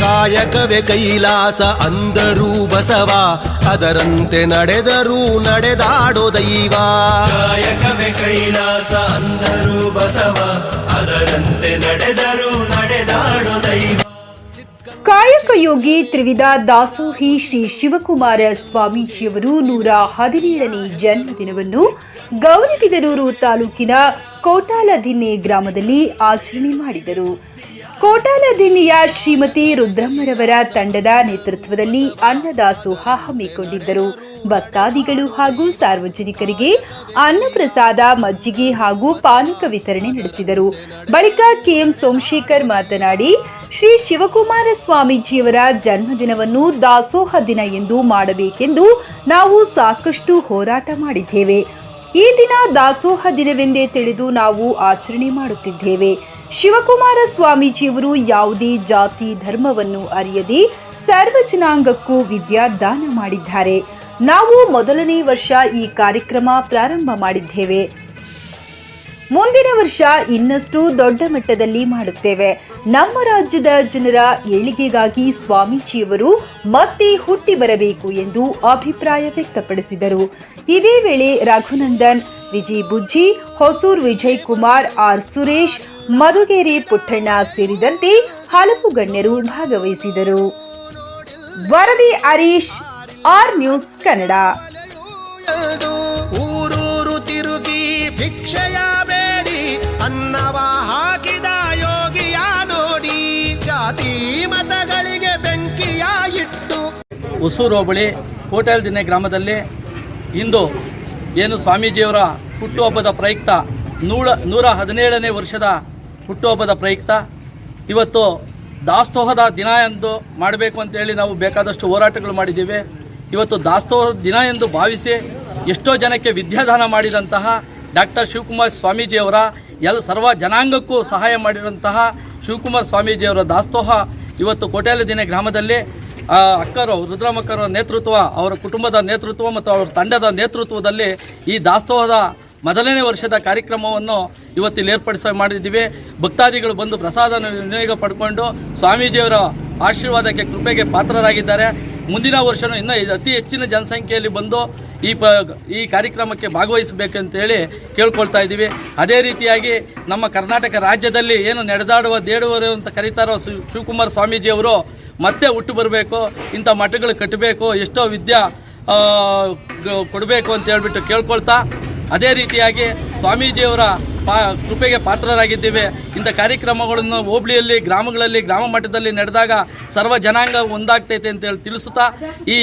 ಕಾಯಕವೇ ಕೈಲಾಸ ಅಂದರೂ ಬಸವ ಅದರಂತೆ ನಡೆದರೂ ನಡೆದಾಡೋ ದೈವ. ಕಾಯಕವೇ ಕೈಲಾಸ ಅಂದರೂ ಬಸವ ಅದರಂತೆ ನಡೆದರೂ ನಡೆದಾಡೋ ದೈವ. ಕಾಯಕ ಯೋಗಿ ತ್ರಿವಿಧ ದಾಸೋಹಿ ಶ್ರೀ ಶಿವಕುಮಾರ ಸ್ವಾಮೀಜಿಯವರು ನೂರ ಹದಿನೇಳನೇ ಜನ್ಮದಿನವನ್ನು ಗೌರಿಬಿದನೂರು ತಾಲೂಕಿನ ಕೋಟಾಲದಿನ್ನೆ ಗ್ರಾಮದಲ್ಲಿ ಆಚರಣೆ ಮಾಡಿದರು. ಕೋಟಾಲದಿನ್ನೆಯ ಶ್ರೀಮತಿ ರುದ್ರಮ್ಮರವರ ತಂಡದ ನೇತೃತ್ವದಲ್ಲಿ ಅನ್ನದಾಸೋಹ ಹಮ್ಮಿಕೊಂಡಿದ್ದರು ಭಕ್ತಾದಿಗಳು ಹಾಗೂ ಸಾರ್ವಜನಿಕರಿಗೆ ಅನ್ನಪ್ರಸಾದ, ಮಜ್ಜಿಗೆ ಹಾಗೂ ಪಾನಕ ವಿತರಣೆ ನಡೆಸಿದರು. ಬಳಿಕ ಕೆಎಂ ಸೋಮಶೇಖರ್ ಮಾತನಾಡಿ, ಶ್ರೀ ಶಿವಕುಮಾರ ಸ್ವಾಮೀಜಿಯವರ ಜನ್ಮದಿನವನ್ನು ದಾಸೋಹ ದಿನ ಎಂದು ಮಾಡಬೇಕೆಂದು ನಾವು ಸಾಕಷ್ಟು ಹೋರಾಟ ಮಾಡಿದ್ದೇವೆ. ಈ ದಿನ ದಾಸೋಹ ದಿನವೆಂದೇ ತಿಳಿದು ನಾವು ಆಚರಣೆ ಮಾಡುತ್ತಿದ್ದೇವೆ. ಶಿವಕುಮಾರ ಸ್ವಾಮೀಜಿಯವರು ಯಾವುದೇ ಜಾತಿ ಧರ್ಮವನ್ನು ಅರಿಯದೆ ಸರ್ವ ಜನಾಂಗಕ್ಕೂ ವಿದ್ಯಾದಾನ ಮಾಡಿದ್ದಾರೆ. ನಾವು ಮೊದಲನೇ ವರ್ಷ ಈ ಕಾರ್ಯಕ್ರಮ ಪ್ರಾರಂಭ ಮಾಡಿದ್ದೇವೆ. ಮುಂದಿನ ವರ್ಷ ಇನ್ನಷ್ಟು ದೊಡ್ಡ ಮಟ್ಟದಲ್ಲಿ ಮಾಡುತ್ತೇವೆ. ನಮ್ಮ ರಾಜ್ಯದ ಜನರ ಏಳಿಗೆಗಾಗಿ ಸ್ವಾಮೀಜಿಯವರು ಮತ್ತೆ ಹುಟ್ಟಿ ಬರಬೇಕು ಎಂದು ಅಭಿಪ್ರಾಯ ವ್ಯಕ್ತಪಡಿಸಿದರು. ಇದೇ ವೇಳೆ ರಘುನಂದನ್ ವಿಜಯ್ ಬುಜ್ಜಿ ಹೊಸೂರ್ ವಿಜಯ್ ಕುಮಾರ್ ಆರ್ ಸುರೇಶ್ ಮಧುಗೇರಿ ಪುಟ್ಟಣ್ಣ ಸೇರಿದಂತೆ ಹಲವು ಗಣ್ಯರು ಭಾಗವಹಿಸಿದರು. ವರದಿ ಹರೀಶ್ ಆರ್ ನ್ಯೂಸ್ ಕನ್ನಡ. ಅದು ಊರೂರು ತಿರುಗಿ ಭಿಕ್ಷೆಯ ಬೇಡಿ ಅನ್ನವ ಹಾಕಿದ ಯೋಗಿಯ ನೋಡಿ ಜಾತಿ ಮತಗಳಿಗೆ ಬೆಂಕಿಯ ಇಟ್ಟು. ಹೊಸೂರು ಹೋಬಳಿ ಕೋಟೆಲ್ ದಿನ್ನೆ ಗ್ರಾಮದಲ್ಲಿ ಇಂದು ಏನು ಸ್ವಾಮೀಜಿಯವರ ಹುಟ್ಟುಹಬ್ಬದ ಪ್ರಯುಕ್ತ ನೂರ ನೂರ ಹದಿನೇಳನೇ ವರ್ಷದ ಹುಟ್ಟುಹಬ್ಬದ ಪ್ರಯುಕ್ತ? ಇವತ್ತು ದಾಸ್ತೋಹದ ದಿನ ಎಂದು ಮಾಡಬೇಕು ಅಂತೇಳಿ ನಾವು ಬೇಕಾದಷ್ಟು ಹೋರಾಟಗಳು ಮಾಡಿದ್ದೇವೆ. ಇವತ್ತು ದಾಸ್ತೋಹ ದಿನ ಎಂದು ಭಾವಿಸಿ ಎಷ್ಟೋ ಜನಕ್ಕೆ ವಿದ್ಯಾದಾನ ಮಾಡಿದಂತಹ ಡಾಕ್ಟರ್ ಶಿವಕುಮಾರ್ ಸ್ವಾಮೀಜಿಯವರ ಎಲ್ಲ ಸರ್ವ ಜನಾಂಗಕ್ಕೂ ಸಹಾಯ ಮಾಡಿರುವಂತಹ ಶಿವಕುಮಾರ್ ಸ್ವಾಮೀಜಿಯವರ ದಾಸ್ತೋಹ ಇವತ್ತು ಕೋಟ್ಯಾಲ ದಿನ ಗ್ರಾಮದಲ್ಲಿ ಆ, ಅಕ್ಕರು ರುದ್ರಮಕ್ಕರ ನೇತೃತ್ವ ಅವರ ಕುಟುಂಬದ ನೇತೃತ್ವ ಮತ್ತು ಅವರ ತಂಡದ ನೇತೃತ್ವದಲ್ಲಿ ಈ ದಾಸೋಹದ ಮೊದಲನೇ ವರ್ಷದ ಕಾರ್ಯಕ್ರಮವನ್ನು ಇವತ್ತಿಲ್ಲಿ ಏರ್ಪಡಿಸ ಮಾಡಿದ್ದೀವಿ. ಭಕ್ತಾದಿಗಳು ಬಂದು ಪ್ರಸಾದ ವಿನಿಯೋಗ ಪಡ್ಕೊಂಡು ಸ್ವಾಮೀಜಿಯವರ ಆಶೀರ್ವಾದಕ್ಕೆ ಕೃಪೆಗೆ ಪಾತ್ರರಾಗಿದ್ದಾರೆ. ಮುಂದಿನ ವರ್ಷವೂ ಇನ್ನೂ ಅತಿ ಹೆಚ್ಚಿನ ಜನಸಂಖ್ಯೆಯಲ್ಲಿ ಬಂದು ಈ ಪ ಈ ಕಾರ್ಯಕ್ರಮಕ್ಕೆ ಭಾಗವಹಿಸಬೇಕಂತೇಳಿ ಕೇಳ್ಕೊಳ್ತಾ ಇದ್ದೀವಿ. ಅದೇ ರೀತಿಯಾಗಿ ನಮ್ಮ ಕರ್ನಾಟಕ ರಾಜ್ಯದಲ್ಲಿ ಏನು ನಡೆದಾಡುವ ದೇಡುವರು ಅಂತ ಕರೀತಾರೋ ಶಿವ್- ಶಿವಕುಮಾರ ಸ್ವಾಮೀಜಿಯವರು ಮತ್ತೆ ಹುಟ್ಟು ಬರಬೇಕು, ಇಂಥ ಮಠಗಳು ಕಟ್ಟಬೇಕು, ಎಷ್ಟೋ ವಿದ್ಯಾ ಕೊಡಬೇಕು ಅಂತ ಹೇಳ್ಬಿಟ್ಟು ಕೇಳ್ಕೊಳ್ತಾ ಅದೇ ರೀತಿಯಾಗಿ ಸ್ವಾಮೀಜಿಯವರ ಪಾ, ಕೃಪೆಗೆ ಪಾತ್ರರಾಗಿದ್ದೇವೆ. ಇಂಥ ಕಾರ್ಯಕ್ರಮಗಳನ್ನು ಹೋಬಳಿಯಲ್ಲಿ, ಗ್ರಾಮಗಳಲ್ಲಿ, ಗ್ರಾಮ ಮಟ್ಟದಲ್ಲಿ ನಡೆದಾಗ ಸರ್ವ ಜನಾಂಗ ಒಂದಾಗ್ತೈತೆ ಅಂತೇಳಿ ತಿಳಿಸುತ್ತಾ ಈ